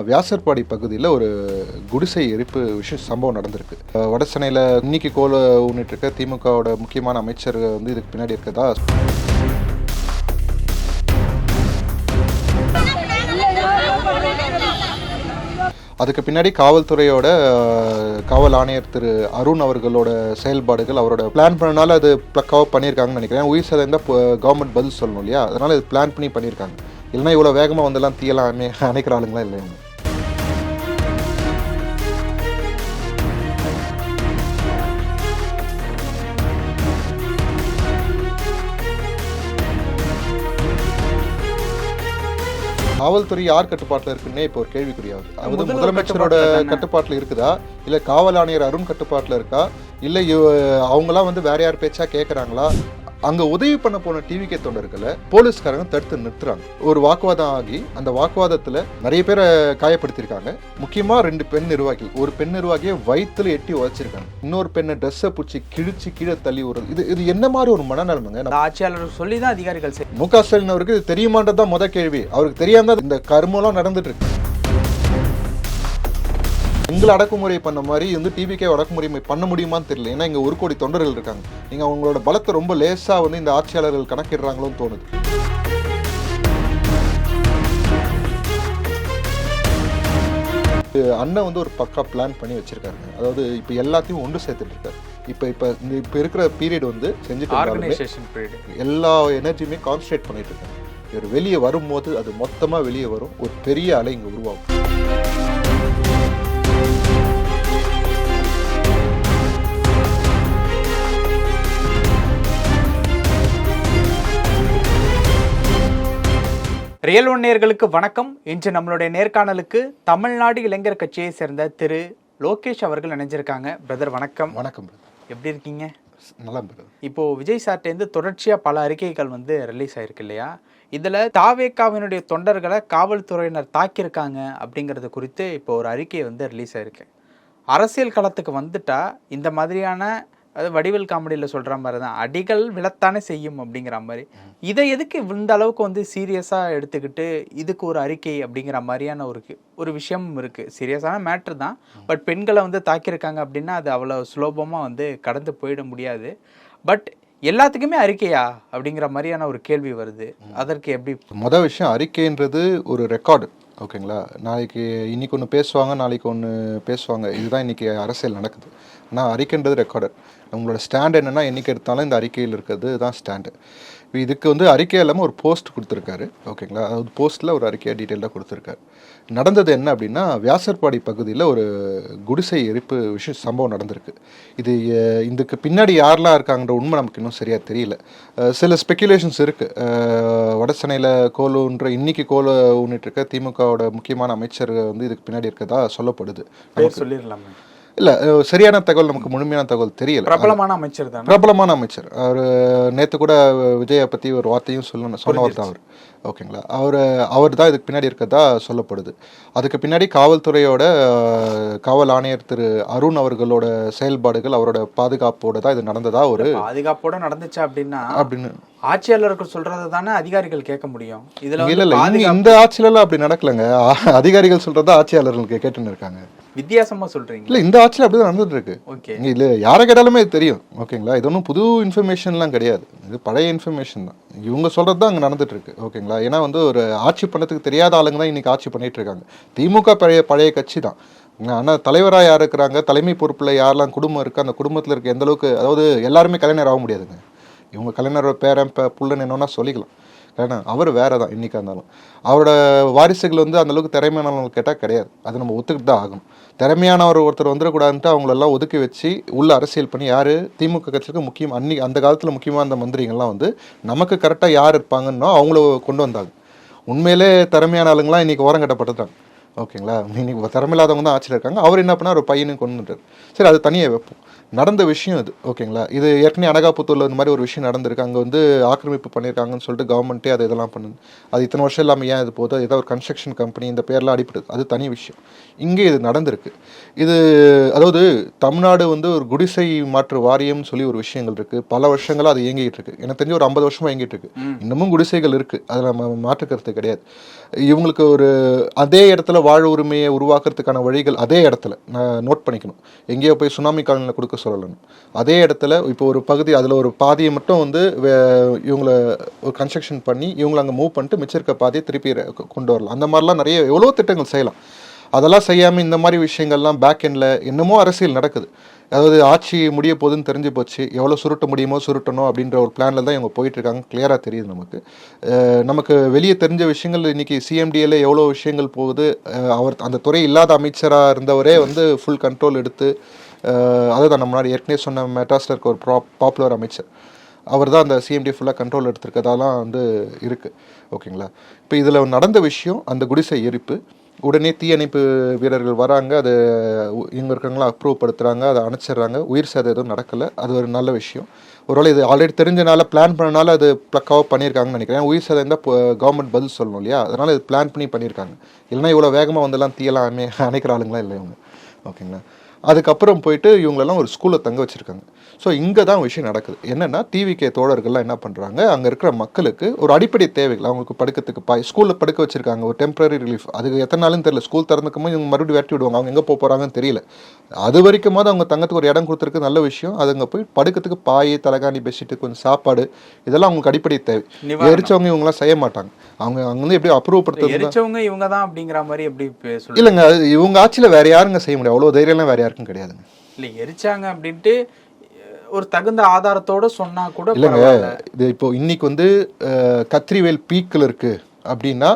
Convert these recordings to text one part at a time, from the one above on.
வியாசர்பாடி பகுதியில் ஒரு குடிசை எரிப்பு விஷயம் சம்பவம் நடந்திருக்கு. வட சென்னையில் இன்னைக்கு கோல ஊன்னிட்டு இருக்க திமுகவோட முக்கியமான அமைச்சர் வந்து இதுக்கு பின்னாடி இருக்கதா? அதுக்கு பின்னாடி காவல்துறையோட காவல் ஆணையர் திரு அருண் அவர்களோட செயல்பாடுகள் அவரோட பிளான் பண்ணனால அது ப்ளக்காக பண்ணியிருக்காங்கன்னு நினைக்கிறேன். உயிர் சேதம் கவர்மெண்ட் பதில் சொல்லணும் இல்லையா? அதனால இது பிளான் பண்ணி பண்ணியிருக்காங்க. இல்லைன்னா இவ்வளோ வேகமாக வந்தெல்லாம் தீயெல்லாம் அணை- அணைக்கிற ஆளுங்களாம் இல்லை இவங்க. காவல்துறை யார் கட்டுப்பாட்டில் இருக்குன்னே இப்போ ஒரு கேள்விக்குறியாகுது அது முதல்வர் முதலமைச்சரோட கட்டுப்பாட்டுல இருக்குதா? இல்லை காவல் ஆணையர் அருண் கட்டுப்பாட்டில் இருக்கா? இல்லை அவங்களாம் வந்து வேற யார் பேச்சா கேட்குறாங்களா அங்கே உதவி பண்ண போன டிவிகே தொண்டர்களை போலீஸ்காரங்க தடுத்து நிறுத்துறாங்க. ஒரு வாக்குவாதம் ஆகி அந்த வாக்குவாதத்தில் நிறைய பேரை காயப்படுத்தியிருக்காங்க. முக்கியமாக ரெண்டு பெண் நிர்வாகிகள் ஒரு பெண் நிர்வாகியை வயிற்றுல எட்டி உதைச்சிருக்காங்க. இன்னொரு பெண்ணை ட்ரெஸ்ஸை பிடிச்சி கிழிச்சு கீழே தள்ளி விடுறது. இது இது என்ன மாதிரி ஒரு மனநிலைமைங்க? ஆட்சியாளர் சொல்லி தான் அதிகாரிகள் மு க ஸ்டாலின் அவருக்கு இது தெரியுமான்றது தான் முத கேள்வி. அவருக்கு தெரியாம இந்த கர்மம்லாம் நடந்துட்டு இருக்கு. எங்களை அடக்குமுறை பண்ண மாதிரி வந்து டிவிக்கே அடக்குமுறை பண்ண முடியுமான்னு தெரியல. ஏன்னா இங்க ஒரு கோடி தொண்டர்கள் இருக்காங்க. நீங்க அவங்களோட பலத்தை ரொம்ப லேசா வந்து இந்த ஆட்சியாளர்கள் கணக்கிடுறாங்களோன்னு தோணுது. அண்ணன் வந்து ஒரு பக்கா பிளான் பண்ணி வச்சிருக்காருங்க. அதாவது இப்போ எல்லாத்தையும் ஒன்று சேர்த்துட்டு இருக்காரு. இப்போ இப்போ இந்த இப்போ இருக்கிற பீரியட் வந்து செஞ்சுட்டு எல்லா எனர்ஜியுமே கான்சன்ட்ரேட் பண்ணிட்டு இருக்காங்க. இவர் வெளியே வரும்போது அது மொத்தமாக வெளியே வரும். ஒரு பெரிய அலை இங்கே உருவாகும். ரியல் ஒன் நேயர்களுக்கு வணக்கம். இன்று நம்மளுடைய நேர்காணலுக்கு தமிழ்நாடு இளைஞர் கட்சியை சேர்ந்த திரு லோகேஷ் அவர்கள் இணைஞ்சிருக்காங்க. பிரதர் வணக்கம். வணக்கம். எப்படி இருக்கீங்க? நல்லா. இப்போ விஜய் சார்ட்டேருந்து தொடர்ச்சியா பல அறிக்கைகள் வந்து ரிலீஸ் ஆயிருக்கு இல்லையா? இதுல தாவேக்காவினுடைய தொண்டர்களை காவல்துறையினர் தாக்கியிருக்காங்க அப்படிங்கிறது குறித்து இப்போ ஒரு அறிக்கை வந்து ரிலீஸ் ஆயிருக்கு. அரசியல் களத்துக்கு வந்துட்டா இந்த மாதிரியான அது வடிவேல் காமெடியில் சொல்ற மாதிரி தான் அடிகள் விழத்தானே செய்யும் அப்படிங்கிற மாதிரி. இதை எதுக்கு இந்த அளவுக்கு வந்து சீரியஸாக எடுத்துக்கிட்டு இதுக்கு ஒரு அறிக்கை அப்படிங்கிற மாதிரியான ஒரு ஒரு விஷயமும் இருக்கு. சீரியஸான மேட்ரு தான். பட் பெண்களை வந்து தாக்கியிருக்காங்க அப்படின்னா அது அவ்வளோ சுலபமாக வந்து கடந்து போயிட முடியாது. பட் எல்லாத்துக்குமே அறிக்கையா அப்படிங்கிற மாதிரியான ஒரு கேள்வி வருது. அதற்கு எப்படி மொத விஷயம் அறிக்கைன்றது ஒரு ரெக்கார்டு. ஓகேங்களா? நாளைக்கு இன்றைக்கி ஒன்று பேசுவாங்க நாளைக்கு ஒன்று பேசுவாங்க. இதுதான் இன்னைக்கு அரசியல் நடக்குது. ஆனால் அறிக்கைன்றது ரெக்கார்டட் உங்களோட ஸ்டாண்ட் என்னென்னா என்றைக்கு எடுத்தாலும் இந்த அறிக்கையில் இருக்கிறது தான் ஸ்டாண்டு இதுக்கு வந்து அறிக்கை இல்லாமல் ஒரு போஸ்ட் கொடுத்துருக்காரு. ஓகேங்களா? அது போஸ்ட்டில் ஒரு அறிக்கையை டீட்டெயிலாக கொடுத்துருக்காரு. நடந்தது என்ன அப்படின்னா வியாசர்பாடி பகுதியில் ஒரு குடிசை எரிப்பு விஷயம் சம்பவம் நடந்திருக்கு. இது இதுக்கு பின்னாடி யாரெல்லாம் இருக்காங்கன்ற உண்மை நமக்கு இன்னும் சரியாக தெரியல. சில ஸ்பெக்குலேஷன்ஸ் இருக்குது வட சென்னையில் கோலுன்ற இன்னைக்கு கோல ஊனிட்டு இருக்க திமுகவோட முக்கியமான அமைச்சர் வந்து இதுக்கு பின்னாடி இருக்கதா சொல்லப்படுது. சொல்லிடலாமே. இல்லை சரியான தகவல் நமக்கு முழுமையான தகவல் தெரியல. பிரபலமான அமைச்சர் தானே? பிரபலமான அமைச்சர். அவர் நேற்று கூட விஜயை பற்றி ஒரு வார்த்தையும் சொல்ல சொன்னவர் தான் அவர். ஓகேங்களா? அவர் அவர் தான் இதுக்கு பின்னாடி இருக்கதா சொல்லப்படுது. அதுக்கு பின்னாடி காவல்துறையோட காவல் ஆணையர் திரு அருண் அவர்களோட செயல்பாடுகள் அவரோட பாதுகாப்போட தான் இது நடந்ததா ஒரு பாதுகாப்போட நடந்துச்சு அப்படின்னா அப்படின்னு. ஆட்சியாளர்கள் சொல்றதை தானே அதிகாரிகள் கேட்க முடியும். இதுல இல்ல இல்ல இந்த ஆட்சியிலலாம் அப்படி நடக்கலங்க. அதிகாரிகள் சொல்றதா ஆட்சியாளர்களுக்கு கேட்டுன்னு இருக்காங்க. வித்தியாசமா சொல்றீங்க. இல்ல இந்த ஆட்சியில் அப்படிதான் நடந்துட்டு இருக்கு ஓகே இல்ல யாரை கேட்டாலுமே தெரியும் ஓகேங்களா? இது ஒன்றும் புது இன்ஃபர்மேஷன்லாம் கிடையாது. இது பழைய இன்ஃபர்மேஷன் தான். இவங்க சொல்றது தான் அங்கே நடந்துட்டு இருக்கு ஓகேங்களா? ஏன்னா வந்து ஒரு ஆட்சி பண்ணதுக்கு தெரியாத ஆளுங்க தான் இன்றைக்கி ஆட்சி பண்ணிகிட்டு இருக்காங்க திமுக பழைய பழைய கட்சி தான். ஆனால் தலைவராக யார் இருக்கிறாங்க? தலைமை பொறுப்பில் யாரெல்லாம் குடும்பம் இருக்குது அந்த குடும்பத்தில் இருக்க எந்தளவுக்கு அதாவது எல்லாருமே கலைஞர் ஆக முடியாதுங்க. இவங்க கலைஞரோட பேரன் பே புள்ளன் என்னன்னா சொல்லிக்கலாம். ஏன்னா அவர் வேறு தான் இன்னைக்கா இருந்தாலும். அவரோட வாரிசுகள் வந்து அந்தளவுக்கு திறமையானவங்க கேட்டால் கிடையாது. அது நம்ம ஒத்துக்கிட்டு தான் ஆகணும். திறமையானவர் ஒருத்தர் வந்துடக்கூடாதுன்ட்டு அவங்களெல்லாம் ஒதுக்கி வச்சு உள்ள அரசியல் பண்ணி யார்? திமுக கட்சிக்கு முக்கியம் அன்னி அந்த காலத்தில் முக்கியமாக அந்த மந்திரிகள்லாம் வந்து நமக்கு கரெக்டாக யார் இருப்பாங்கன்னோ அவங்கள கொண்டு வந்தாங்க. உண்மையிலே திறமையான ஆளுங்களாம் இன்றைக்கி ஓரம் கட்டப்பட்டுட்டாங்க. ஓகேங்களா? இன்னைக்கு திறமையில்லாதவங்க தான் ஆட்சியில் இருக்காங்க. அவர் என்ன பண்ணார்? ஒரு பையனையும் கொண்டு சரி அது தனியாக வைப்போம். நடந்த விஷயம் இது ஓகேங்களா? இது ஏற்கனவே அனகாபுத்தூரில் இந்த மாதிரி ஒரு விஷயம் நடந்திருக்கு. அங்கே வந்து ஆக்கிரமிப்பு பண்ணியிருக்காங்கன்னு சொல்லிட்டு கவர்மெண்ட்டே அதை இதெல்லாம் பண்ணுது. அது இத்தனை வருஷம் இல்லாமல் ஏன் இது போதும் ஏதோ ஒரு கன்ஸ்ட்ரக்ஷன் கம்பெனி இந்த பேர்லாம் அடிப்படுது அது தனி விஷயம். இங்கே இது நடந்திருக்கு. இது அதாவது தமிழ்நாடு வந்து ஒரு குடிசை மாற்று வாரியம்னு சொல்லி ஒரு விஷயங்கள் இருக்குது பல வருஷங்களா அது இயங்கிட்டு இருக்கு. எனக்கு தெரிஞ்சு ஒரு ஐம்பது வருஷமா இயங்கிட்டு இருக்கு. இன்னமும் குடிசைகள் இருக்கு. அதில் நம்ம மாற்று கருத்து கிடையாது. இவங்களுக்கு ஒரு அதே இடத்துல வாழ உரிமையை உருவாக்குறதுக்கான வழிகள் அதே இடத்துல. நான் நோட் பண்ணிக்கணும். எங்கேயோ போய் சுனாமி காலனியில் கொடுக்க சொல்லணும். அதே இடத்துல இப்போ ஒரு பகுதி அதில் ஒரு பாதியை மட்டும் வந்து வே- இவங்கள ஒரு கன்ஸ்ட்ரக்ஷன் பண்ணி இவங்களை அங்கே மூவ் பண்ணிட்டு மிச்சம் இருக்க பாதியை திருப்பி கொண்டு வரலாம். அந்த மாதிரிலாம் நிறைய எவ்வளோ திட்டங்கள் செய்யலாம். அதெல்லாம் செய்யாமல் இந்த மாதிரி விஷயங்கள்லாம் பேக் எண்டில் இன்னமும் அரசியல் நடக்குது. அதாவது ஆட்சி முடிய போகுதுன்னு தெரிஞ்சு போச்சு. எவ்வளோ சுருட்ட முடியுமோ சுருட்டணும் அப்படின்ற ஒரு பிளானில் தான் இவங்க போயிட்டுருக்காங்க கிளியராக தெரியுது நமக்கு. நமக்கு வெளியே தெரிஞ்ச விஷயங்கள் இன்றைக்கி சிஎம்டிஎல்ல எவ்வளோ விஷயங்கள் போகுது. அவர் அந்த துறை இல்லாத அமைச்சராக இருந்தவரே வந்து ஃபுல் கண்ட்ரோல் எடுத்து அதுதான் நம்ம முன்னாடி ஏற்கனவே சொன்ன மெட்ராஸ்டருக்கு ஒரு ப்ரா பாப்புலர் அமைச்சர். அவர் தான் அந்த சிஎம்டி ஃபுல்லாக கண்ட்ரோல் எடுத்திருக்கதாலாம் வந்து இருக்குது ஓகேங்களா? இப்போ இதில் நடந்த விஷயம் அந்த குடிசை எரிப்பு உடனே தீயணைப்பு வீரர்கள் வராங்க அது இங்கே இவங்க இருக்கிறவங்களாம் அப்ரூவ் படுத்துகிறாங்க அதை அணைச்சிடுறாங்க உயிர் சேதம் எதுவும் நடக்கலை அது ஒரு நல்ல விஷயம். ஒருவேளை இது ஆல்ரெடி தெரிஞ்சனால பிளான் பண்ணனால அது ப்ளக்காக பண்ணியிருக்காங்கன்னு நினைக்கிறேன். உயிர் சேதம் இருந்தால் கவர்மெண்ட் பதில் சொல்லணும் இல்லையா? அதனால் இது பிளான் பண்ணி பண்ணியிருக்காங்க. இல்லைனா இவ்வளோ வேகமாக வந்தெல்லாம் தீயெல்லாம் அமை அணைக்கிற ஆளுங்களாம் இல்லை இவங்க? ஓகேங்களா? அதுக்கப்புறம் போயிட்டு இவங்களெல்லாம் ஒரு ஸ்கூலில் தங்க வச்சுருக்காங்க. ஸோ இங்கே தான் விஷயம் நடக்குது. என்னென்னா டிவிகே தோழர்கள்லாம் என்ன பண்ணுறாங்க அங்கே இருக்கிற மக்களுக்கு ஒரு அடிப்படை தேவைகள். அவங்களுக்கு படுக்கிறதுக்கு பாய் ஸ்கூலில் படுக்க வச்சிருக்காங்க. ஒரு டெம்பரரி ரிலீஃப் அதுக்கு எத்தனை நாளும் தெரியல. ஸ்கூல் திறந்துக்கும்போது இவங்க மறுபடியும் வெட்டி விடுவாங்க. அவங்க எங்கே போக போகிறாங்கன்னு தெரியல. அது வரைக்குமாவது அவங்க தங்கத்துக்கு ஒரு இடம் கொடுத்துருக்கு நல்ல விஷயம். அது அங்கே போய் படுக்கிறதுக்கு பாய் தலகாணி பெட்ஷீட்டு கொஞ்சம் சாப்பாடு இதெல்லாம் அவங்களுக்கு அடிப்படை தேவை. எரிச்சவங்க இவங்களாம் செய்ய மாட்டாங்க. அவங்க அவங்க வந்து எப்படி அப்ரூவ் படுத்துறது எரிச்சவங்க இவங்க தான் அப்படிங்கிற மாதிரி எப்படி இல்லைங்க. இவங்க ஆட்சியில் வேற யாருங்க செய்ய முடியும்? அவ்வளோ தைரியம்லாம் வேற யாருக்கும் கிடையாதுங்க. இல்லை எரிச்சாங்க அப்படின்ட்டு ஒரு தகுந்த ஆதாரத்தோட சொன்னா கூட இல்லைங்க இது இப்போ இன்னைக்கு வந்து கத்திரிவேல் பீக்கில் இருக்கு அப்படின்னா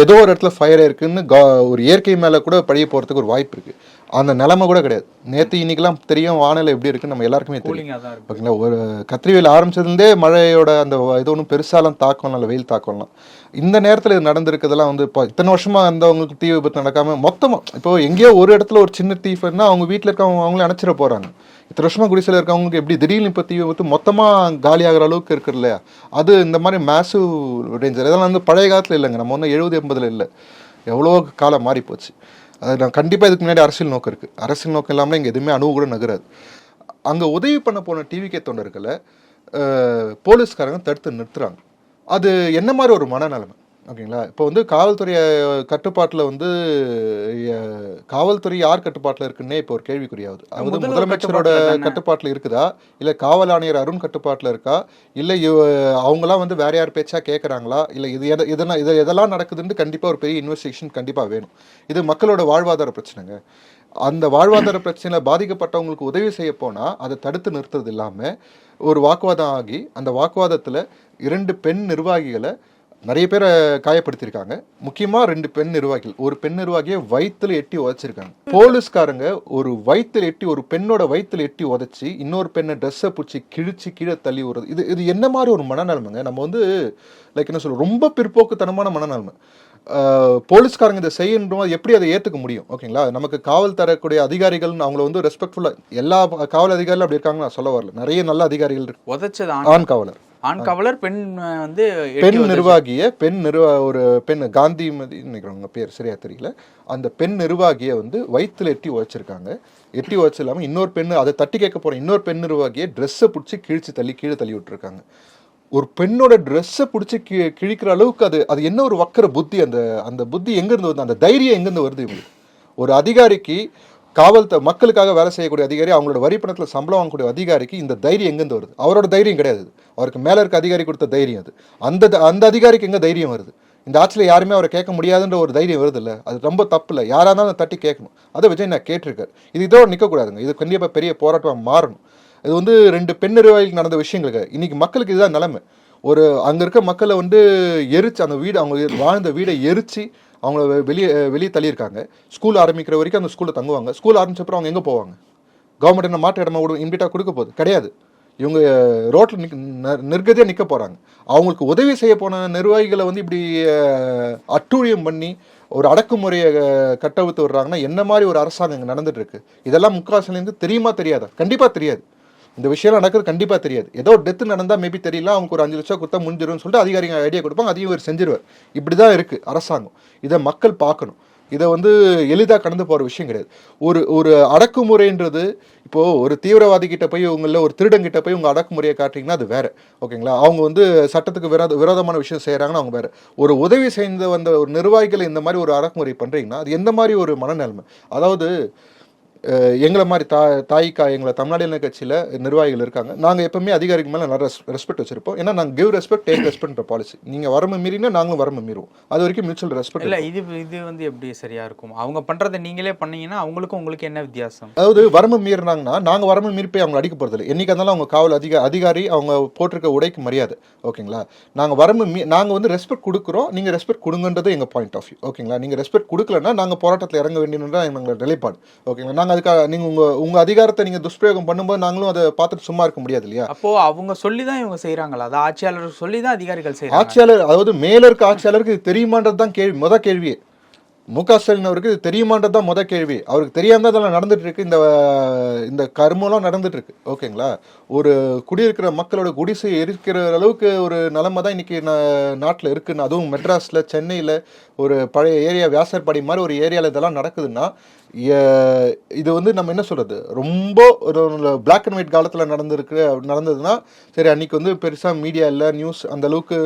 ஏதோ ஒரு இடத்துல ஃபயர் இருக்குன்னு கா- ஒரு இயற்கை மேலே கூட பழிய போகிறதுக்கு ஒரு வாய்ப்பு இருக்கு. அந்த நிலைமை கூட கிடையாது. நேற்று இன்னைக்கெல்லாம் தெரியும் வானிலை எப்படி இருக்குன்னு நம்ம எல்லாருக்குமே தெரியும். ஓகேங்களா? ஒரு கத்திரிவேல் ஆரம்பிச்சதுலேருந்தே மழையோட அந்த இது ஒன்றும் பெருசாலாம் தாக்கம் இல்லை வெயில் தாக்கம்லாம் இந்த நேரத்தில் இது நடந்திருக்கிறதெல்லாம் வந்து இப்போ இத்தனை வருஷமா இருந்தவங்களுக்கு தீ விபத்து நடக்காம மொத்தமாக இப்போ எங்கேயோ ஒரு இடத்துல ஒரு சின்ன தீ ஃபயர்னா அவங்க வீட்டில் இருக்கவங்க அவங்களே அணைச்சிட போகிறாங்க திருஷ்மா குடிசையில் இருக்கவங்களுக்கு எப்படி திடீர்னு இப்போ தீ வந்து மொத்தமாக காலியாகிற அளவுக்கு இருக்கு இல்லையா அது இந்த மாதிரி மேசிவ் டேஞ்சர் இதெல்லாம் வந்து பழைய காலத்தில் இல்லைங்க. நம்ம ஒன்றும் எழுபது எண்பதில் இல்லை. எவ்வளோ காலம் மாறி போச்சு. அது நான் கண்டிப்பாக இதுக்கு முன்னாடி அரசியல் நோக்கம் இருக்குது அரசியல் நோக்கம் இல்லாமல் இங்கே எதுவுமே அணுவு கூட நகராது. அங்கே உதவி பண்ண போன டிவிகே தொண்டர்களை போலீஸ்காரங்க தடுத்து நிறுத்துகிறாங்க அது என்ன மாதிரி ஒரு மனநிலைமை? ஓகேங்களா? இப்போ வந்து காவல்துறை கட்டுப்பாட்டில் வந்து காவல்துறை யார் கட்டுப்பாட்டில் இருக்குன்னே இப்போ ஒரு கேள்விக்குறியாகுது. அது வந்து முதலமைச்சரோட. கட்டுப்பாட்டில் இருக்குதா? இல்லை காவல் ஆணையர் அருண் கட்டுப்பாட்டில் இருக்கா? இல்லை அவங்களாம் வந்து வேற யார் பேச்சா கேட்குறாங்களா இல்லை இது எத இதெல்லாம் இது எதெல்லாம் நடக்குதுன்னு கண்டிப்பாக ஒரு பெரிய இன்வெஸ்டிகேஷன் கண்டிப்பாக வேணும். இது மக்களோட வாழ்வாதார பிரச்சனைங்க. அந்த வாழ்வாதார பிரச்சனையில் பாதிக்கப்பட்டவங்களுக்கு உதவி செய்ய போனால் அதை தடுத்து நிறுத்துறது இல்லாமல் ஒரு வாக்குவாதம் ஆகி அந்த வாக்குவாதத்தில் இரண்டு பெண் நிர்வாகிகளை நிறைய பேரை காயப்படுத்தியிருக்காங்க. முக்கியமாக ரெண்டு பெண் நிர்வாகிகள். ஒரு பெண் நிர்வாகியை வயித்துல எட்டி உதைச்சிருக்காங்க. போலீஸ்காரங்க ஒரு வயித்துல எட்டி ஒரு பெண்ணோட வயித்துல எட்டி உதைச்சி இன்னொரு பெண்ணை ட்ரெஸ்ஸை பிடிச்சி கிழிச்சு கீழே தள்ளி விடுறது. இது இது என்ன மாதிரி ஒரு மனநலமைங்க? நம்ம வந்து லைக் என்ன சொல்ல ரொம்ப பிற்போக்குத்தனமான மனநலமை. போலீஸ்காரங்க இதை செய்யணும் எப்படி அதை ஏற்றுக்க முடியும்? ஓகேங்களா? நமக்கு காவல் தரக்கூடிய அதிகாரிகள் அவங்கள வந்து ரெஸ்பெக்ட்ஃபுல்லாக எல்லா காவல் அதிகாரிகளும் அப்படி இருக்காங்க நான் சொல்ல வரல. நிறைய நல்ல அதிகாரிகள் இருக்கு. ஆண் காவலர். ஆண் காவலர் பெண் வந்து பெண் நிர்வாகிய பெண் நிர்வா ஒரு பெண் காந்திமதி நினைக்கிறவங்க பேர் சரியா தெரியல. அந்த பெண் நிர்வாகியை வந்து வயித்துல எட்டி உழைச்சிருக்காங்க எட்டி உழைச்சு இல்லாமல் இன்னொரு பெண் அதை தட்டி கேட்க போற இன்னொரு பெண் நிர்வாகியை ட்ரெஸ்ஸை பிடிச்சி கிழிச்சு தள்ளி கீழே தள்ளி விட்டுருக்காங்க. ஒரு பெண்ணோட ட்ரெஸ்ஸை பிடிச்சி கி கிழிக்கிற அளவுக்கு அது அது என்ன ஒரு வக்கர புத்தி அந்த அந்த புத்தி எங்கேருந்து வருது? அந்த தைரியம் எங்கேருந்து வருது இவங்களுக்கு? ஒரு அதிகாரிக்கு காவல் மக்களுக்காக வேலை செய்யக்கூடிய அதிகாரி அவங்களோட வரி பணத்தில் சம்பளம் வாங்கக்கூடிய அதிகாரிக்கு இந்த தைரியம் எங்கேருந்து வருது? அவரோட தைரியம் கிடையாது. அவருக்கு மேலே இருக்க அதிகாரி கொடுத்த தைரியம் அது. அந்த த- அந்த அதிகாரிக்கு எங்கே தைரியம் வருது? இந்த ஆட்சியில் யாருமே அவரை கேட்க முடியாதுன்ற ஒரு தைரியம் வருது இல்லை? அது ரொம்ப தப்பு இல்லை யாராக இருந்தாலும் தட்டி கேட்கணும். அதை விஜய் நான் கேட்டிருக்காரு? இது இதோட நிற்கக்கூடாதுங்க இது கண்டிப்பாக பெரிய போராட்டமாக மாறணும். இது வந்து ரெண்டு பெண் நிர்வாகிகளுக்கு நடந்த விஷயங்களுக்கு இன்றைக்கி மக்களுக்கு இதுதான் நிலைமை. ஒரு அங்கே இருக்க மக்களை வந்து எரிச்சு அந்த வீடு அவங்க வாழ்ந்த வீடை எரிச்சு அவங்கள வெளியே வெளியே தள்ளியிருக்காங்க. ஸ்கூல் ஆரம்பிக்கிற வரைக்கும் அந்த ஸ்கூலில் தங்குவாங்க. ஸ்கூல் ஆரம்பிச்சப்பறம் அவங்க எங்கே போவாங்க? கவர்மெண்ட் என்ன மாட்டு இடமா விடும் இன்பிட்டா கொடுக்க போகுது? கிடையாது. இவங்க ரோட்டில் நிக் நிர்கதியாக நிற்க போகிறாங்க அவங்களுக்கு உதவி செய்ய போன நிர்வாகிகளை வந்து இப்படி அட்டூழியம் பண்ணி ஒரு அடக்குமுறையை கட்டவித்து கட்டவிழ்த்து விடுறாங்கன்னா என்ன மாதிரி ஒரு அரசாங்கம் இங்கே நடந்துட்டு இருக்கு? இதெல்லாம் முக்காசிலேருந்து தெரியுமா தெரியாதா? கண்டிப்பாக தெரியாது. இந்த விஷயம் நடக்கிறது கண்டிப்பாக தெரியாது. ஏதோ டெத்து நடந்தால் மேபி தெரியல அவங்க ஒரு அஞ்சு லட்சம் கொடுத்தா முடிஞ்சிரும்னு சொல்லிட்டு அதிகாரிங்க ஐடியா கொடுப்பாங்க அதையும் இவர் செஞ்சிருவார். இப்படி தான் இருக்குது அரசாங்கம். இதை மக்கள் பார்க்கணும். இதை வந்து எளிதாக கடந்து போகிற விஷயம் கிடையாது. ஒரு ஒரு அடக்குமுறைன்றது இப்போது ஒரு தீவிரவாதி கிட்ட போய் உங்களில் ஒரு திருடங்கிட்ட போய் உங்கள் அடக்குமுறையை காட்டுறீங்கன்னா அது வேறு. ஓகேங்களா? அவங்க வந்து சட்டத்துக்கு விரோத விரோதமான விஷயம் செய்கிறாங்கன்னா அவங்க வேற. ஒரு உதவி செய்து வந்த ஒரு நிர்வாகிகளை இந்த மாதிரி ஒரு அடக்குமுறை பண்ணுறீங்கன்னா அது எந்த மாதிரி ஒரு மனநிலைமை? அதாவது எங்களை மாதிரி தா தாய்க்கா எங்களை தமிழ்நாடு கட்சியில் நிர்வாகிகள் இருக்காங்க. நாங்கள் எப்பவுமே அதிகாரிக்கு மேலே நிறைய ரெஸ்பெக்ட் வச்சிருப்போம். ஏன்னா நாங்கள் கிவ் ரெஸ்பெக்ட் டேக் ரெஸ்பெக்ட்ன்ற பாலிசி நீங்கள் வரம்பு மீறினா நாங்களும் வரம்பு மீறுவோம். அது வரைக்கும் மியூச்சுவல் ரெஸ்பெக்ட் இல்ல இது இது வந்து எப்படி சரியா இருக்கும்? அவங்க பண்றதை நீங்களே பண்ணீங்கன்னா அவங்களுக்கும் உங்களுக்கு என்ன வித்தியாசம்? அதாவது வரம்பு மீறினாங்கன்னா நாங்கள் வரம்பு மீறி போய் அவங்க அடிக்க போகிறதில்ல என்னைக்கு இருந்தாலும் அவங்க காவல் அதிக அதிகாரி அவங்க போட்டிருக்க உடைக்கு மரியாதை. ஓகேங்களா? நாங்கள் வரம்பு மீ நாங்கள் வந்து ரெஸ்பெக்ட் கொடுக்குறோம். நீங்கள் ரெஸ்பெக்ட் கொடுங்கன்றது எங்கள் பாயிண்ட் ஆஃப் வியூ ஓகேங்களா? நீங்கள் ரெஸ்பெக்ட் கொடுக்கலன்னா நாங்கள் போராட்டத்தில் இறங்க வேண்டியதுதான் எங்களோட நிலைப்பாடு. ஓகேங்களா? நாங்கள் அதுக்காக நீங்கள் உங்கள் உங்கள் அதிகாரத்தை நீங்கள் துஷ்பிரயோகம் பண்ணும்போது நாங்களும் அதை பார்த்துட்டு சும்மா இருக்க முடியாது இல்லையா? அப்போ அவங்க சொல்லி தான் இவங்க செய்றாங்களா? அது ஆட்சியாளர் சொல்லி தான் அதிகாரிகள் செய்றாங்க. ஆட்சியாளர் அதாவது மேல இருக்க ஆட்சியாளருக்கு இது தெரியுமான்றது தான் கேள்வி முத கேள்வியே. மு க ஸ்டாலின் அவருக்கு இது தெரியுமான்றது தான் முத கேள்வி. அவருக்கு தெரியாம தான் இதெல்லாம் நடந்துட்டு இருக்கு. இந்த இந்த கர்மம்லாம் நடந்துட்டு இருக்கு. ஓகேங்களா? ஒரு குடியிருக்கிற மக்களோட குடிசை எரிக்கிற அளவுக்கு ஒரு நிலைமை தான் இன்னைக்கு நாட்டில் இருக்குன்னு அதுவும் மெட்ராஸில் சென்னையில் ஒரு பழைய ஏரியா வியாசர்பாடி மாதிரி ஒரு ஏரியாவில் இதெல்லாம் நடக்குதுன்னா இது வந்து நம்ம என்ன சொல்கிறது ரொம்ப ஒரு பிளாக் அண்ட் ஒயிட் காலத்தில் நடந்திருக்கு நடந்ததுன்னா சரி அன்றைக்கி வந்து பெருசாக மீடியா இல்லை நியூஸ் அந்த அளவுக்கு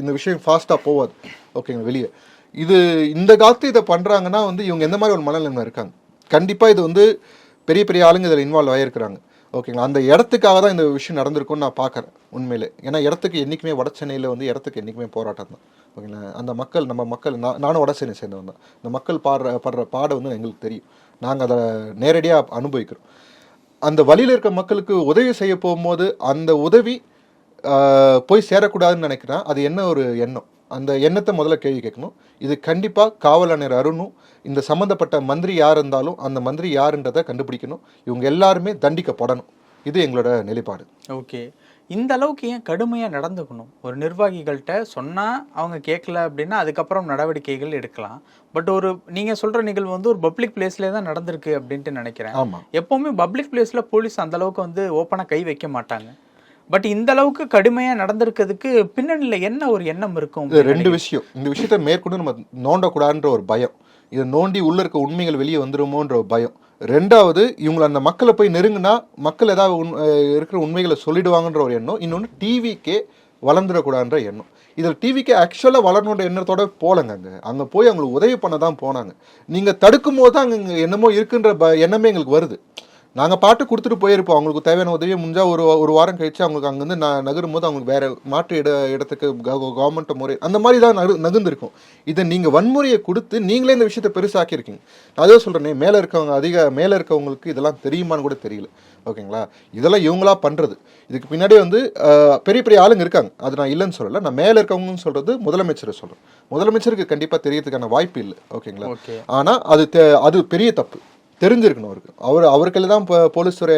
இந்த விஷயம் ஃபாஸ்ட்டாக போகாது. ஓகேங்களா வெளியே. இது இந்த காலத்து இதை பண்ணுறாங்கன்னா வந்து இவங்க எந்த மாதிரி ஒரு மனநிலைமை இருக்காங்க? கண்டிப்பாக இது வந்து பெரிய பெரிய ஆளுங்க இதில் இன்வால்வ் ஆகியிருக்கிறாங்க ஓகேங்களா அந்த இடத்துக்காக தான் இந்த விஷயம் நடந்திருக்கும்னு நான் பார்க்குறேன் உண்மையிலே. ஏன்னா இடத்துக்கு என்றைக்குமே வட சென்னையில் வந்து இடத்துக்கு என்றைக்குமே போராட்டம் தான். ஓகேங்களா? அந்த மக்கள் நம்ம மக்கள் நான் நானும் வட சேர்ந்தவன் தான். இந்த மக்கள் பாடுற பாடுற பாடை வந்து எங்களுக்கு தெரியும். நாங்கள் அதை நேரடியாக அனுபவிக்கிறோம். அந்த வழியில் இருக்க மக்களுக்கு உதவி செய்ய போகும்போது அந்த உதவி போய் சேரக்கூடாதுன்னு நினைக்கிறேன். அது என்ன ஒரு எண்ணம்? அந்த எண்ணத்தை முதல்ல கேள்வி கேட்கணும். இது கண்டிப்பாக காவலாளர் அருணும் இந்த சம்மந்தப்பட்ட மந்திரி யார் இருந்தாலும் அந்த மந்திரி யாருன்றதை கண்டுபிடிக்கணும். இவங்க எல்லாருமே தண்டிக்கப்படணும். இது எங்களோட நிலைப்பாடு. ஓகே. இந்த அளவுக்கு ஏன் கடுமையாக நடந்துக்கணும்? ஒரு நிர்வாகிகள்கிட்ட சொன்னால் அவங்க கேட்கல அப்படின்னா அதுக்கப்புறம் நடவடிக்கைகள் எடுக்கலாம். பட் ஒரு நீங்கள் சொல்கிற நிகழ்வு வந்து ஒரு பப்ளிக் பிளேஸ்லேயே தான் நடந்திருக்கு அப்படின்ட்டு நினைக்கிறேன். எப்போவுமே பப்ளிக் பிளேஸில் போலீஸ் அந்த அளவுக்கு வந்து ஓப்பனாக கை வைக்க மாட்டாங்க. பட் இந்த அளவுக்கு கடுமையாக நடந்திருக்கிறதுக்கு பின்னணியில் என்ன ஒரு எண்ணம் இருக்கும்? ரெண்டு விஷயம். இந்த விஷயத்தை மேற்கொண்டு நம்ம நோண்டக்கூடாதுன்ற ஒரு பயம். இதை நோண்டி உள்ள இருக்க உண்மைகள் வெளியே வந்துருமோன்ற பயம். ரெண்டாவது இவங்களை அந்த மக்களை போய் நெருங்கினா மக்கள் ஏதாவது உண் இருக்கிற உண்மைகளை சொல்லிடுவாங்கன்ற ஒரு எண்ணம். இன்னொன்று டிவிக்கே வளர்ந்துடக்கூடாதுன்ற எண்ணம். இதில் டிவிக்கு ஆக்சுவலாக வளரணுன்ற எண்ணத்தோட போலங்க அங்கே. அங்கே போய் அவங்களுக்கு உதவி பண்ண தான் போனாங்க. நீங்கள் தடுக்கும் போது தான் அங்கே என்னமோ இருக்குன்ற ப எண்ணமே எங்களுக்கு வருது. நாங்கள் பாட்டு கொடுத்துட்டு போயிருப்போம். அவங்களுக்கு தேவையான உதவியை முடிஞ்சால் ஒரு ஒரு வாரம் கழிச்சு அவங்களுக்கு அங்கேருந்து ந நகரும் போது அவங்களுக்கு வேற மாற்று இட இடத்துக்கு கவர்மெண்ட் முறை அந்த மாதிரி தான் நகு நகுந்திருக்கும் இதை நீங்கள் வன்முறையை கொடுத்து நீங்களே இந்த விஷயத்தை பெருசாக்கியிருக்கீங்க. நான் அதே சொல்கிறேனே மேலே இருக்கவங்க அதிக மேலே இருக்கவங்களுக்கு இதெல்லாம் தெரியுமான்னு கூட தெரியல. ஓகேங்களா? இதெல்லாம் இவங்களா பண்ணுறது இதுக்கு பின்னாடி வந்து பெரிய பெரிய ஆளுங்க இருக்காங்க. அது நான் இல்லைன்னு சொல்லலை. நான் மேலே இருக்கவங்கன்னு சொல்கிறது முதலமைச்சரை சொல்கிறேன் முதலமைச்சருக்கு கண்டிப்பாக தெரியறதுக்கான வாய்ப்பு இல்லை. ஓகேங்களா? ஓகே. ஆனால் அது அது பெரிய தப்பு. தெரிஞ்சிருக்கணும் அவருக்கு. அவர் அவருக்குள்ள தான் இப்போ போலீஸ் துறை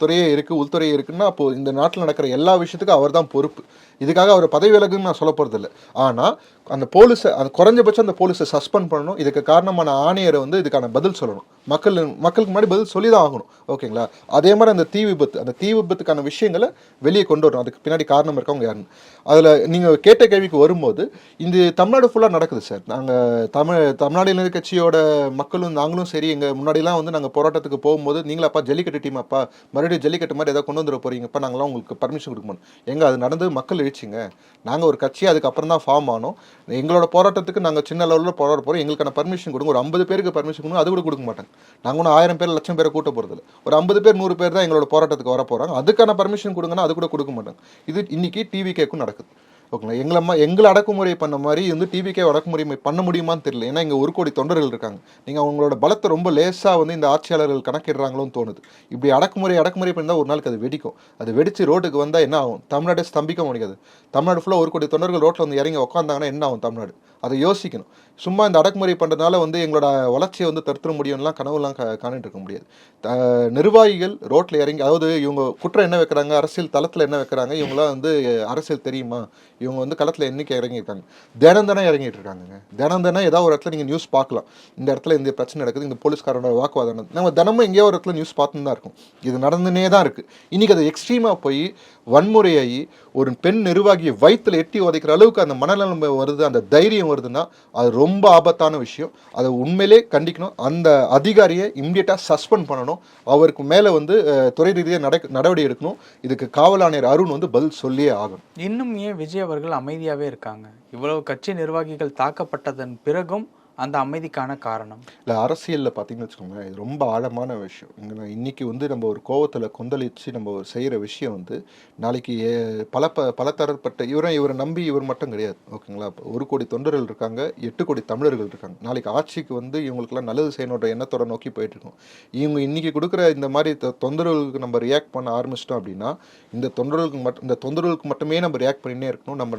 துறையே இருக்குது உள்துறை இருக்குன்னா அப்போ இந்த நாட்டில் நடக்கிற எல்லா விஷயத்துக்கும் அவர் தான் பொறுப்பு. இதுக்காக அவர் பதவி விலகுன்னு நான் சொல்ல போகிறதில்ல ஆனால் அந்த போலீஸை அந்த குறைஞ்சபட்சம் அந்த போலீஸை சஸ்பெண்ட் பண்ணணும். இதுக்கு காரணமான ஆணையரை வந்து இதுக்கான பதில் சொல்லணும். மக்கள் மக்களுக்கு முன்னாடி பதில் சொல்லி தான் ஆகணும். ஓகேங்களா? அதே மாதிரி அந்த தீ விபத்து அந்த தீ விபத்துக்கான விஷயங்களை வெளியே கொண்டு வரணும். அதுக்கு பின்னாடி காரணம் இருக்கவங்க யாருன்னு. அதில் நீங்கள் கேட்ட கேள்விக்கு வரும்போது இந்த தமிழ்நாடு ஃபுல்லாக நடக்குது சார். நாங்கள் தமிழ் தமிழ்நாடு கட்சியோட மக்களும் நாங்களும் சரி எங்கள் முன்னாடிலாம் வந்து நாங்கள் போராட்டத்துக்கு போகும்போது நீங்களாப்பா ஜல்லிக்கட்டு டீம் அப்பா மறுபடியும் ஜல்லிக்கட்டு மாதிரி ஏதாவது கொண்டு வந்துட போகிறீங்கப்பா நாங்களாம் உங்களுக்கு பர்மிஷன் கொடுக்க முடியும் எங்கே அது நடந்து மக்கள் எழுச்சிங்க நாங்கள் ஒரு கட்சி அதுக்கப்புறம் தான் ஃபார்ம் ஆனோம். எங்களோட போராட்டத்துக்கு நாங்கள் சின்ன லெவலில் போராட போகிறோம் எங்களுக்கான பர்மிஷன் கொடுங்க. ஒரு ஐம்பது பேருக்கு பர்மிஷன் கொடுங்க. அது கூட கொடுக்க மாட்டாங்க. நாங்கள் ஒன்றும் ஆயிரம் பேர் லட்சம் பேரை கூட்ட போகிறது ஒரு ஐம்பது பேர் நூறு பேர் தான் எங்களோட போராட்டத்துக்கு வர போகிறாங்க அதுக்கான பர்மிஷன் கொடுங்கன்னா அது கூட கொடுக்க மாட்டாங்க. இது இன்னைக்கு டிவி கேக்கும் நடக்குது. ஓகேங்களா? எங்களை மா- எங்களை அடக்குமுறை பண்ண மாதிரி வந்து டிவிக்கே அடக்குமுறை பண்ண முடியுமான்னு தெரியல. ஏன்னா இங்கே ஒரு கோடி தொண்டர்கள் இருக்காங்க. நீங்கள் அவங்களோட பலத்தை ரொம்ப லேசாக வந்து இந்த ஆட்சியாளர்கள் கணக்கிடுறாங்களோன்னு தோணுது. இப்படி அடக்குமுறை அடக்குமுறை பண்ணால் ஒரு நாளுக்கு அது வெடிக்கும். அது வெடிச்சு ரோட்டுக்கு வந்தால் என்ன ஆகும்? தமிழ்நாடே ஸ்தம்பிக்க முடியாது. தமிழ்நாடு ஃபுல்லாக ஒரு கோடி தொண்டர்கள் ரோட்டில் வந்து இறங்கி உட்காந்தாங்கன்னா என்ன ஆகும் தமிழ்நாடு? அதை யோசிக்கணும். சும்மா இந்த அடக்குமுறை பண்ணுறதுனால வந்து எங்களோட வளர்ச்சியை வந்து தடுத்துட முடியும்லாம் கனவுலாம் கா காணிட்டு இருக்க முடியாது. த- நிர்வாகிகள் ரோட்டில் இறங்கி அதாவது இவங்க குற்றம் என்ன வைக்கிறாங்க அரசியல் தளத்தில் என்ன வைக்கிறாங்க இவங்களாம் வந்து அரசியல் தெரியுமா? இவங்க வந்து களத்தில் என்னைக்கு இறங்கியிருக்காங்க? தினம் தினம் இறங்கிட்டு இருக்காங்க தினம் தினம் ஏதாவது ஒரு இடத்துல நீங்கள் நியூஸ் பார்க்கலாம். இந்த இடத்துல இந்த பிரச்சனை நடக்குது இந்த போலீஸ்காரோட வாக்குவாதம் நம்ம தினமும் எங்கேயோ ஒரு இடத்துல நியூஸ் பார்த்துன்னு தான் இருக்கும். இது நடந்துனே தான் இருக்குது இன்றைக்கி அது எக்ஸ்ட்ரீமாக போய் வன்முறையாகி ஒரு பெண் நிர்வாகியை வயிற்றில் எட்டி உதைக்கிற அளவுக்கு அந்த மனநலம் வருது அந்த தைரியம் வருதுன்னா அது ரொம்ப ஆபத்தான விஷயம். அதை உண்மையிலே கண்டிக்கணும். அந்த அதிகாரியை இம்மிடியட்டாக சஸ்பெண்ட் பண்ணணும். அவருக்கு மேலே வந்து துறை ரீதியாக நட நடவடிக்கை எடுக்கணும். இதுக்கு காவல் ஆணையர் அருண் வந்து பதில் சொல்லியே ஆகும் இன்னும் ஏன் விஜய் அவர்கள் அமைதியாகவே இருக்காங்க? இவ்வளவு கட்சி நிர்வாகிகள் தாக்கப்பட்டதன் பிறகும் அந்த அமைதிக்கான காரணம்? இல்லை அரசியலில் பார்த்தீங்கன்னு வச்சுக்கோங்களேன் இது ரொம்ப ஆழமான விஷயம். இங்கே இன்றைக்கி இன்னைக்கு வந்து நம்ம ஒரு கோவத்தில் கொந்தளித்து நம்ம ஒரு செய்கிற விஷயம் வந்து நாளைக்கு ஏ- பல ப பல தரப்பட்ட இவரை இவரை நம்பி இவர் மட்டும் கிடையாது ஓகேங்களா? ஒரு கோடி தொண்டர்கள் இருக்காங்க எட்டு கோடி தமிழர்கள் இருக்காங்க. நாளைக்கு ஆட்சிக்கு வந்து இவங்களுக்கெல்லாம் நல்லது செய்யணுன்ற எண்ணத்தோட நோக்கி போயிட்டுருக்கோம் இவங்க இன்றைக்கி கொடுக்குற இந்த மாதிரி தொந்தரவுகளுக்கு நம்ம ரியாக்ட் பண்ண ஆரம்பிச்சிட்டோம் அப்படின்னா இந்த தொண்டர்களுக்கு மட்டும் இந்த தொந்தரவுகளுக்கு மட்டுமே நம்ம ரியாக்ட் பண்ணினே இருக்கணும். நம்ம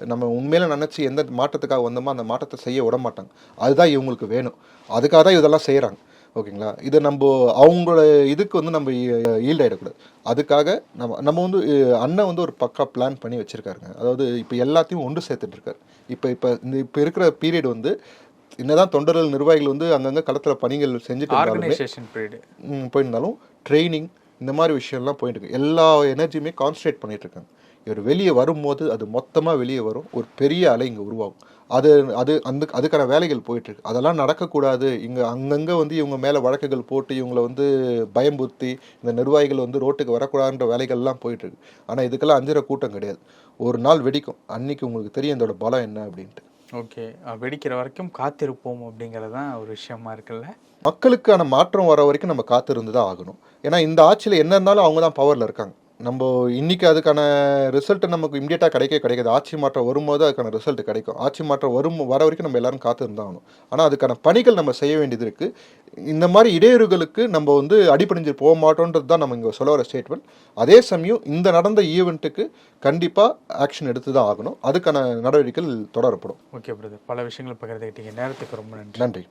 நம்ம உண்மையில நினச்சி எந்த மாற்றத்துக்காக வந்தோமோ அந்த மாற்றத்தை செய்ய விட மாட்டாங்க. அதுதான் இவங்களுக்கு வேணும். அதுக்காக தான் இதெல்லாம் செய்கிறாங்க ஓகேங்களா? இதை நம்ம அவங்களோட இதுக்கு வந்து நம்ம ஈல்ட் ஆகிடக்கூடாது அதுக்காக நம்ம நம்ம வந்து அண்ணன் வந்து ஒரு பக்கா பிளான் பண்ணி வச்சுருக்காருங்க. அதாவது இப்போ எல்லாத்தையும் ஒன்று சேர்த்துட்டு இருக்காரு இப்போ இப்போ இந்த இப்போ இருக்கிற பீரியட் வந்து என்னதான் தொண்டர்கள் நிர்வாகிகள் வந்து அங்கங்கே களத்தில் பணிகள் செஞ்சுட்டு போயிருந்தாலும் ட்ரைனிங் இந்த மாதிரி விஷயம்லாம் போயிட்டு இருக்கு எல்லா எனர்ஜியுமே கான்சன்ட்ரேட் பண்ணிட்டு இருக்காங்க இவர் வெளியே வரும்போது அது மொத்தமாக வெளியே வரும். ஒரு பெரிய அலை இங்கே உருவாகும். அது அது அந்த அதுக்கான வேலைகள் போயிட்டு இருக்கு அதெல்லாம் நடக்கக்கூடாது. இங்கே அங்கங்கே வந்து இவங்க மேலே வழக்குகள் போட்டு இவங்களை வந்து பயம்புறுத்தி இந்த நிர்வாகிகள் வந்து ரோட்டுக்கு வரக்கூடாதுன்ற வேலைகள்லாம் போயிட்டு இருக்கு ஆனால் இதுக்கெல்லாம் அஞ்சுற கூட்டம் கிடையாது. ஒரு நாள் வெடிக்கும். அன்னைக்கு உங்களுக்கு தெரியும் இதோட பலம் என்ன அப்படின்ட்டு. ஓகே. வெடிக்கிற வரைக்கும் காத்திருப்போம் அப்படிங்கிறது தான் ஒரு விஷயமா இருக்குல்ல? மக்களுக்கான மாற்றம் வர வரைக்கும் நம்ம காத்திருந்து தான் ஆகணும். ஏன்னா இந்த ஆட்சியில் என்ன இருந்தாலும் அவங்க தான் பவரில் இருக்காங்க. நம்ம இன்னைக்கு அதுக்கான ரிசல்ட் நமக்கு இம்மிடியட்டாக கிடைக்க கிடைக்காது. ஆட்சி மாற்றம் வரும்போது அதுக்கான ரிசல்ட் கிடைக்கும். ஆட்சி மாற்றம் வரும் வர வரைக்கும் நம்ம எல்லாரும் காத்திருந்து ஆகணும். ஆனால் அதுக்கான பணிகள் நம்ம செய்ய வேண்டியது இருக்குது இந்த மாதிரி இடையூறுகளுக்கு நம்ம வந்து அடிபணிஞ்சு போக மாட்டோன்றது தான் நம்ம இங்கே சொல்ல வர ஸ்டேட்மெண்ட் அதே சமயம் இந்த நடந்த ஈவெண்ட்டுக்கு கண்டிப்பாக ஆக்ஷன் எடுத்து தான் ஆகணும். அதுக்கான நடவடிக்கைகள் தொடரப்படும். ஓகே பிரதர் பல விஷயங்கள் பகிர்ந்துக்கிட்டீங்க நேரத்துக்கு ரொம்ப நன்றி. நன்றி.